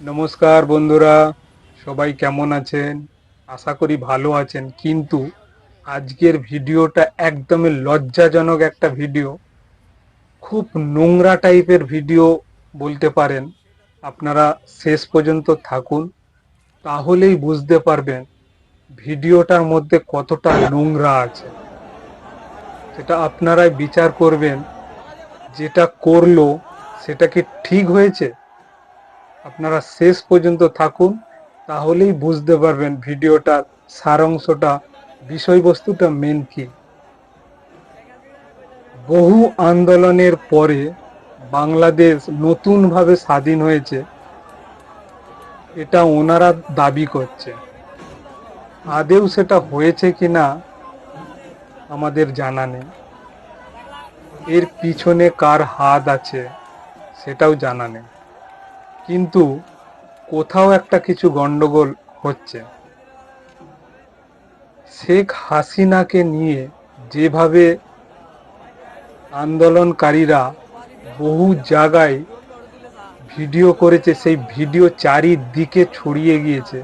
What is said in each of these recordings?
নমস্কার বন্ধুরা, সবাই কেমন আছেন? আশা করি ভালো আছেন। কিন্তু আজকের ভিডিওটা একদমই লজ্জাজনক একটা ভিডিও। খুব নোংরা টাইপের ভিডিও বলতে পারেন। আপনারা শেষ পর্যন্ত থাকুন, তাহলেই বুঝতে পারবেন ভিডিওটার মধ্যে কতটা নোংরা আছে। সেটা আপনারাই বিচার করবেন, যেটা করল সেটা কি ঠিক হয়েছে? আপনারা শেষ পর্যন্ত থাকুন, তাহলেই বুঝতে পারবেন ভিডিওটার সারাংশটা, বিষয়বস্তুটা মেন কি। বহু আন্দোলনের পরে বাংলাদেশ নতুনভাবে স্বাধীন হয়েছে, এটা ওনারা দাবি করছে। আদেও সেটা হয়েছে কি না আমাদের জানা নেই। এর পিছনে কার হাত আছে, সেটাও জানা নেই। কিন্তু কোথাও একটা কিছু গন্ডগোল হচ্ছে। শেখ হাসিনাকে নিয়ে যেভাবে আন্দোলনকারীরা বহু জায়গায় ভিডিও করেছে, সেই ভিডিও চারিদিকে ছড়িয়ে গিয়েছে।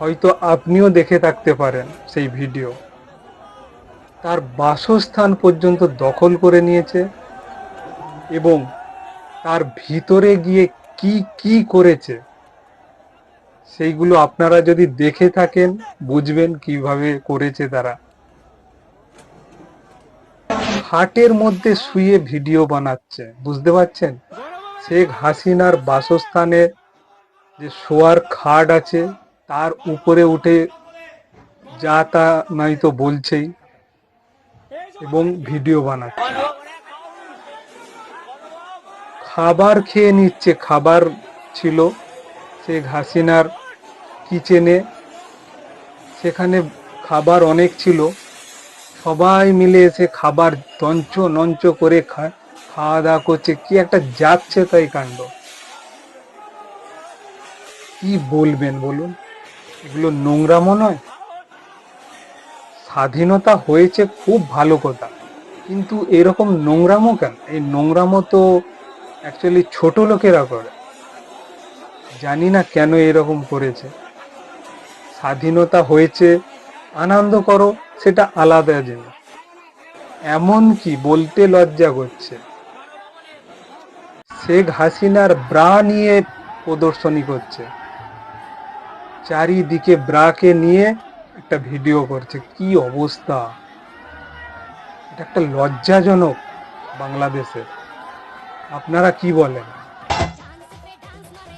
হয়তো আপনিও দেখে থাকতে পারেন সেই ভিডিও। তার বাসস্থান পর্যন্ত দখল করে নিয়েছে এবং তার ভিতরে গিয়ে কি কি করেছে? সেইগুলো আপনারা যদি দেখে থাকেন, বুঝবেন কীভাবে করেছে তারা। হাটের মধ্যে শুয়ে ভিডিও বানাচ্ছে, বুঝতে পারছেন? শেখ হাসিনার বাসস্থানে যে শোয়ার খাট আছে, তার উপরে উঠে যা তা নয়তো বলছেই এবং ভিডিও বানাচ্ছে। খাবার খেয়ে নিচ্ছে, খাবার ছিল শেখ হাসিনার কিচেনে। সেখানে খাবার অনেক ছিল। সবাই মিলে এসে খাবার তঞ্চ নঞ্চ করে খা- খাওয়া দাওয়া করছে। কি একটা যাচ্ছে তাই কাণ্ড। কি বলবেন বলুন? এগুলো নোংরামো নয়। স্বাধীনতা হয়েছে খুব ভালো কথা। কিন্তু এরকম নোংরামো কেন? এই নোংরামো তো অ্যাকচুয়ালি ছোট লোকেরা করে জানি না কেন এরকম করেছে। স্বাধীনতা হয়েছে, আনন্দ করো, সেটা আলাদা জিনিস। এমন কি বলতে লজ্জা করছে। শেখ হাসিনার ব্রা নিয়ে প্রদর্শনী করছে। চারিদিকে ব্রাকে নিয়ে একটা ভিডিও করছে। কি অবস্থা। এটা একটা লজ্জাজনক বাংলাদেশের। আপনারা কি বলেন?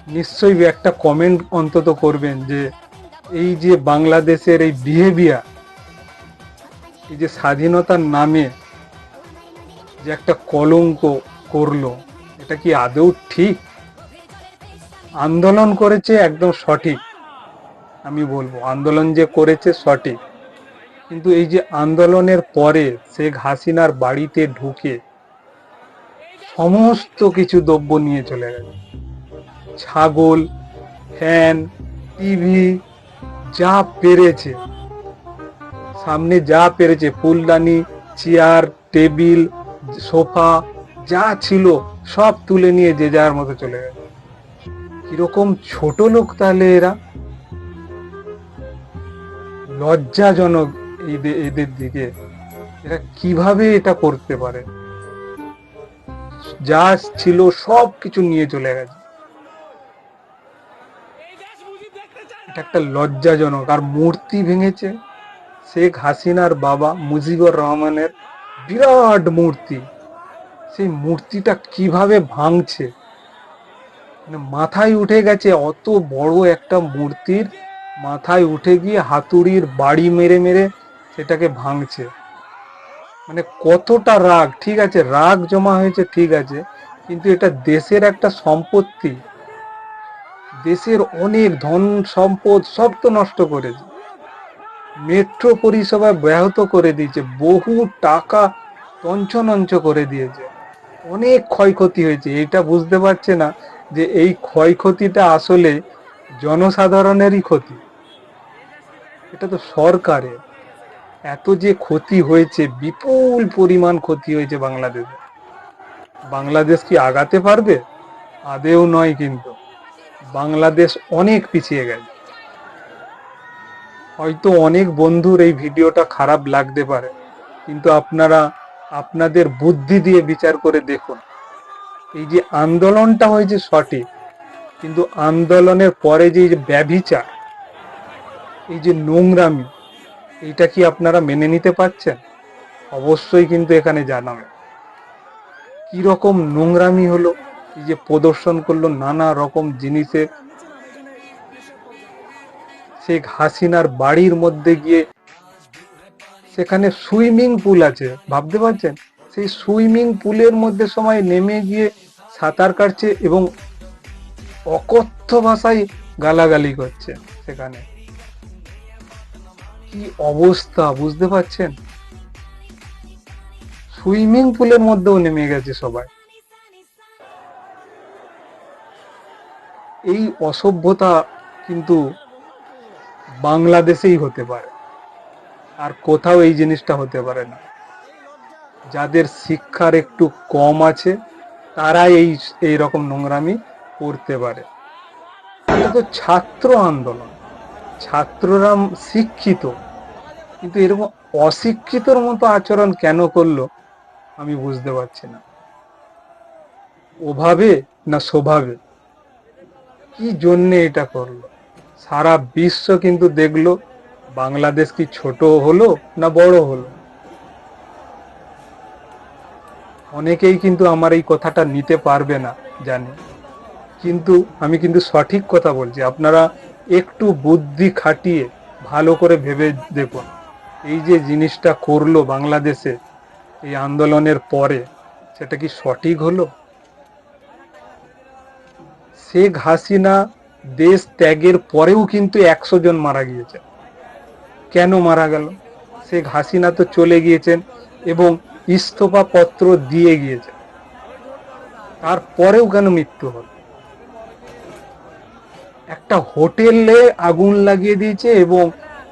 নিশ্চয়ই একটা কমেন্ট অন্তত করবেন যে এই যে বাংলাদেশের এই বিহেভিয়ার এই যে স্বাধীনতার নামে যে একটা কলঙ্ক করল, এটা কি আদৌ ঠিক? আন্দোলন করেছে একদম সঠিক, আমি বলব। আন্দোলন যে করেছে সঠিক। কিন্তু এই যে আন্দোলনের পরে শেখ হাসিনার বাড়িতে ঢুকে সমস্ত কিছু দ্রব্য নিয়ে চলে গেছে। ছাগল, ফ্যান, টিভি, যা পেরেছে। সামনে যা পেরেছে, ফুলদানি, চেয়ার, টেবিল, সোফা, যা ছিল, সব তুলে নিয়ে যে যার মতো চলে গেছে। কীরকম ছোট লোক তাহলে এরা? লজ্জাজনক এদের এদের দিকে। এরা কীভাবে এটা করতে পারে? যা ছিল সব কিছু নিয়ে চলে গেছে। এটা একটা লজ্জাজনক। আর মূর্তি ভেঙেছে শেখ হাসিনার বাবা মুজিবুর রহমানের বিরাট মূর্তি। সেই মূর্তিটা কীভাবে ভাঙছে? মানে মাথায় উঠে গেছে অত বড় একটা মূর্তির, মাথায় উঠে গিয়ে হাতুড়ির বাড়ি মেরে মেরে সেটাকে ভাঙছে। মানে কতটা রাগ, ঠিক আছে, রাগ জমা হয়েছে, ঠিক আছে, কিন্তু এটা দেশের একটা সম্পত্তি। দেশের অনেক ধন সম্পদ সব তো নষ্ট করেছে মেট্রো পরিষেবা ব্যাহত করে দিয়েছে, বহু টাকা তঞ্চনঞ্চ করে দিয়েছে। অনেক ক্ষয়ক্ষতি হয়েছে, এটা বুঝতে পারছে না যে এই ক্ষয়ক্ষতিটা আসলে জনসাধারণেরই ক্ষতি। এটা তো সরকারের। এত যে ক্ষতি হয়েছে, বিপুল পরিমাণ ক্ষতি হয়েছে বাংলাদেশে। বাংলাদেশ কি আগাতে পারবে? আদেও নয় কিন্তু। বাংলাদেশ অনেক পিছিয়ে গেছে। হয়তো অনেক বন্ধুর এই ভিডিওটা খারাপ লাগতে পারে, কিন্তু আপনারা, আপনাদের বুদ্ধি দিয়ে বিচার করে দেখুন। এই যে আন্দোলনটা হয়েছে সঠিক, কিন্তু আন্দোলনের পরে যে ব্যভিচার, এই যে নোংরামি এইটা কি আপনারা মেনে নিতে পারছেন? অবশ্যই কিন্তু এখানে জানাবেন কি রকম নোংরামি হলো, এই যে প্রদর্শন করল নানা রকম জিনিসের শেখ হাসিনার বাড়ির মধ্যে গিয়ে সেখানে সুইমিং পুল আছে, ভাবতে পারছেন? সেই সুইমিং পুলের মধ্যে সময় নেমে গিয়ে সাঁতার কাটছে এবং অকথ্য ভাষায় গালাগালি করছে সেখানে। কি অবস্থা, বুঝতে পারছেন? সুইমিং পুলের মধ্যেও নেমে গেছে সবাই। এই অসভ্যতা কিন্তু বাংলাদেশেই হতে পারে, আর কোথাও এই জিনিসটা হতে পারে না। যাদের শিক্ষার একটু কম আছে তারা এই এই রকম নোংরামি করতে পারে। তো ছাত্র আন্দোলন। ছাত্ররা শিক্ষিত। কিন্তু এরকম অশিক্ষিতর মতো আচরণ কেন করল আমি বুঝতে পারছি না। ওভাবে না স্বভাবে? কি জন্যে এটা করল? সারা বিশ্ব কিন্তু দেখল, বাংলাদেশ কি ছোট হলো না বড় হলো? অনেকেই কিন্তু আমার এই কথাটা নিতে পারবে না জানি। কিন্তু আমি কিন্তু সঠিক কথা বলছি। আপনারা একটু বুদ্ধি খাটিয়ে ভালো করে ভেবে দেখুন। এই যে জিনিসটা করল বাংলাদেশে, এই আন্দোলনের পরে, সেটা কি সঠিক হলো? শেখ হাসিনা দেশ ত্যাগের পরেও কিন্তু একশো জন মারা গিয়েছে। কেন মারা গেল? শেখ হাসিনা তো চলে গিয়েছেন এবং ইস্তফা পত্র দিয়ে গিয়েছে। তারপরেও কেন মৃত্যু হলো? একটা হোটেলে আগুন লাগিয়ে দিয়েছে এবং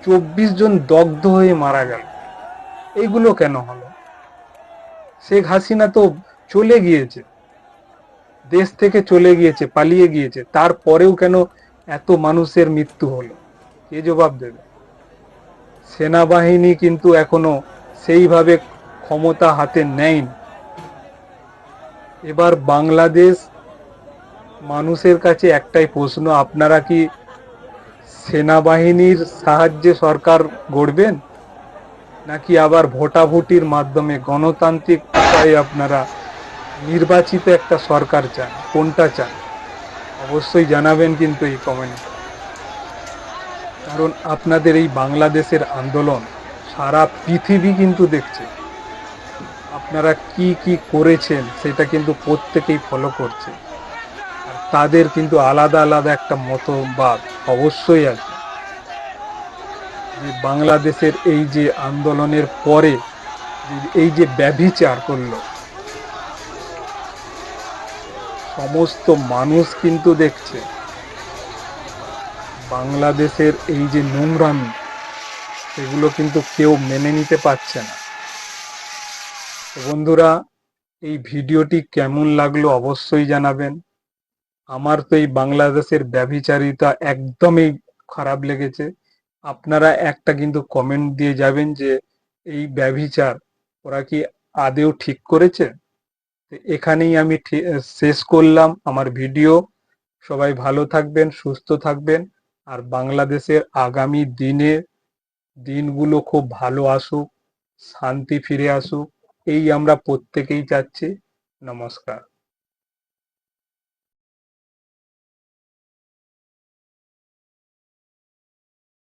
চব্বিশ জন দগ্ধ হয়ে মারা গেল। এইগুলো কেন হলো? শেখ হাসিনা তো চলে গিয়েছে, দেশ থেকে চলে গিয়েছে, পালিয়ে গিয়েছে, তারপরেও কেন এত মানুষের মৃত্যু হলো? কে জবাব দেবে? সেনাবাহিনী কিন্তু এখনও সেইভাবে ক্ষমতা হাতে নেয়নি। এবার বাংলাদেশ মানুষের কাছে একটাই প্রশ্ন, আপনারা কি সেনাবাহিনীর সাহায্যে সরকার গড়বেন? নাকি আবার ভোটাভুটির মাধ্যমে গণতান্ত্রিক উপায়ে আপনারা নির্বাচিত একটা সরকার চান? কোনটা চান? অবশ্যই জানাবেন কিন্তু এই কমেন্ট কারণ আপনাদের এই বাংলাদেশের আন্দোলন সারা পৃথিবী কিন্তু দেখছে। আপনারা কি কি করেছেন সেটা কিন্তু প্রত্যেকেই ফলো করছে। তাদের কিন্তু আলাদা আলাদা একটা মতবাদ অবশ্যই আছে। যে বাংলাদেশের এই যে আন্দোলনের পরে এই যে ব্যভিচার করল, সমস্ত মানুষ কিন্তু দেখছে বাংলাদেশের এই যে নোংরামি, সেগুলো কিন্তু কেউ মেনে নিতে পারছে না। বন্ধুরা, এই ভিডিওটি কেমন লাগল অবশ্যই জানাবেন। আমার তো এই বাংলাদেশের ব্যভিচারিতা একদমই খারাপ লেগেছে। আপনারা একটা কিন্তু কমেন্ট দিয়ে যাবেন যে, এই ব্যভিচার ওরা কি আদেও ঠিক করেছে? এখানেই আমি শেষ করলাম আমার ভিডিও সবাই ভালো থাকবেন, সুস্থ থাকবেন। আর বাংলাদেশের আগামী দিনে, দিনগুলো খুব ভালো আসুক, শান্তি ফিরে আসুক। এই আমরা প্রত্যেকেই চাচ্ছি। নমস্কার।